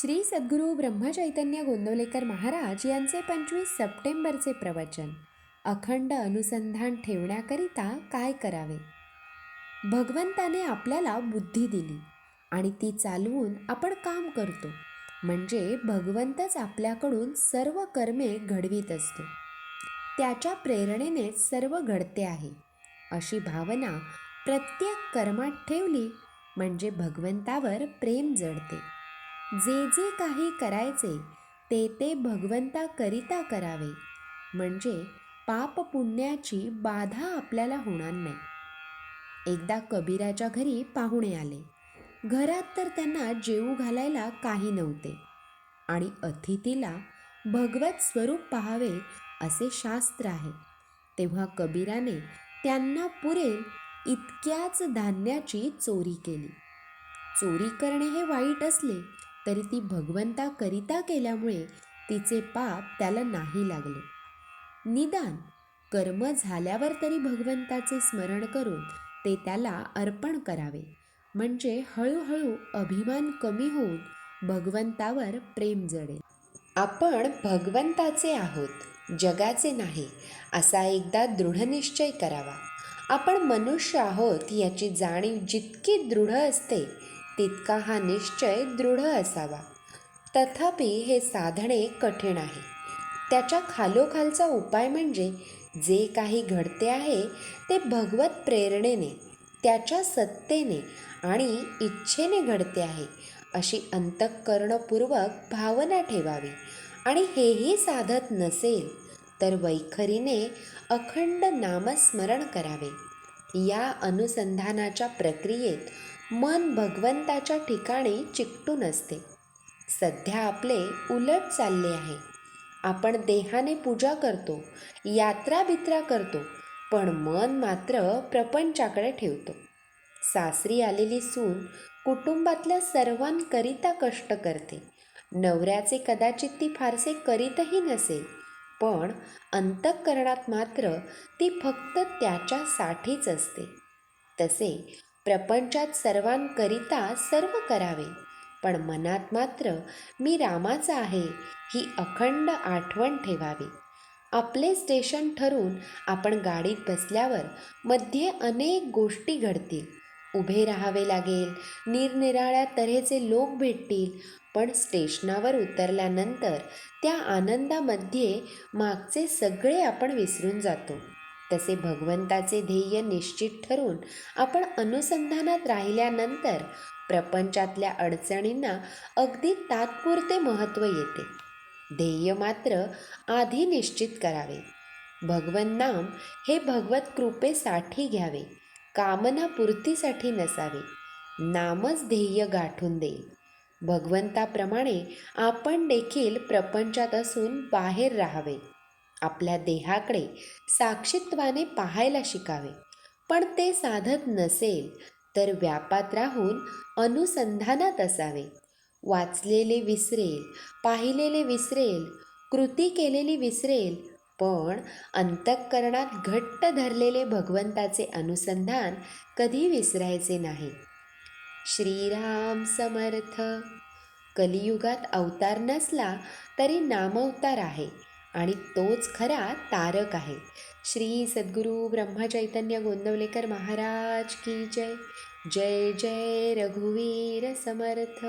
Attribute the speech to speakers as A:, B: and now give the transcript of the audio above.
A: श्री सद्गुरू ब्रह्मचैतन्य गोंदवलेकर महाराज यांचे पंचवीस सप्टेंबरचे प्रवचन. अखंड अनुसंधान ठेवण्याकरिता काय करावे? भगवंताने आपल्याला बुद्धी दिली आणि ती चालवून आपण काम करतो. म्हणजे भगवंतच आपल्याकडून सर्व कर्मे घडवीत असतो. त्याच्या प्रेरणेनेच सर्व घडते आहे. अशी भावना प्रत्येक कर्मात ठेवली म्हणजे भगवंतावर प्रेम जडते. जे जे काही करायचे ते ते भगवंताकरिता करावे. म्हणजे पाप पुण्याची बाधा आपल्याला होणार नाही. एकदा कबीराच्या घरी पाहुणे आले. घरात तर त्यांना जेवू घालायला काही नव्हते. आणि अतिथीला भगवत स्वरूप पाहावे असे शास्त्र आहे. तेव्हा कबीराने त्यांना पुरेल इतक्याच धान्याची चोरी केली. चोरी करणे हे वाईट असले तरी ती भगवंताकरिता केल्यामुळे तिचे पाप त्याला नाही लागले. निदान कर्म झाल्यावर तरी भगवंताचे स्मरण करून ते त्याला अर्पण करावे. म्हणजे हळूहळू अभिमान कमी होऊन भगवंतावर प्रेम जडेल आपण भगवंताचे आहोत जगाचे नाही असा एकदा दृढनिश्चय करावा. आपण मनुष्य आहोत याची जाणीव जितकी दृढ असते तितका हा निश्चय दृढ असावा. तथापि हे साधणे कठीण आहे. त्याच्या खालोखालचा उपाय म्हणजे जे काही घडते आहे ते भगवत प्रेरणेने त्याच्या सत्तेने आणि इच्छेने घडते आहे अशी अंतःकरणपूर्वक भावना ठेवावी. आणि हेही साधत नसेल तर वैखरीने अखंड नामस्मरण करावे. या अनुसंधानाच्या प्रक्रियेत मन भगवंताच्या ठिकाणी चिकटून असते सध्या आपले उलट चालले आहे. आपण देहाने पूजा करतो यात्रा बित्रा करतो पण मन मात्र प्रपंचाकडे ठेवतो. सासरी आलेली सून कुटुंबातल्या सर्वांकरिता कष्ट करते. नवऱ्याचे कदाचित ती फारसे करीतही नसेल पण अंतःकरणात मात्र ती फक्त त्याच्यासाठीच असते. तसे प्रपंचात सर्वांकरिता सर्व करावे पण मनात मात्र मी रामाचा आहे ही अखंड आठवण ठेवावी. आपले स्टेशन ठरून आपण गाडीत बसल्यावर मध्ये अनेक गोष्टी घडतील. उभे राहावे लागेल. निरनिराळ्या तऱ्हेचे लोक भेटतील. पण स्टेशनावर उतरल्यानंतर त्या आनंदामध्ये मागचे सगळे आपण विसरून जातो. तसे भगवंताचे ध्येय निश्चित ठरून आपण अनुसंधानात राहिल्यानंतर प्रपंचातल्या अडचणींना अगदी तात्पुरते महत्त्व येते. ध्येय मात्र आधी निश्चित करावे. भगवन नाम हे भगवत कृपेसाठी घ्यावे. कामनापूर्तीसाठी नसावे. नामच ध्येय गाठून देईल. भगवंताप्रमाणे आपण देखील प्रपंचात असून बाहेर राहावे. आपल्या देहाकडे साक्षित्वाने पाहायला शिकावे. पण ते साधत नसेल तर व्यापात राहून अनुसंधानात असावे. वाचलेले विसरेल पाहिलेले विसरेल कृती केलेली विसरेल पण अंतःकरणात घट्ट धरलेले भगवंताचे अनुसंधान कधी विसरायचे नाही. श्रीराम समर्थ. कलियुगात अवतार नसला तरी नामवतार आहे आणि तोच खरा तारक आहे. श्री सद्गुरू ब्रह्मचैतन्य गोंदवलेकर महाराज की जय. जय जय रघुवीर समर्थ.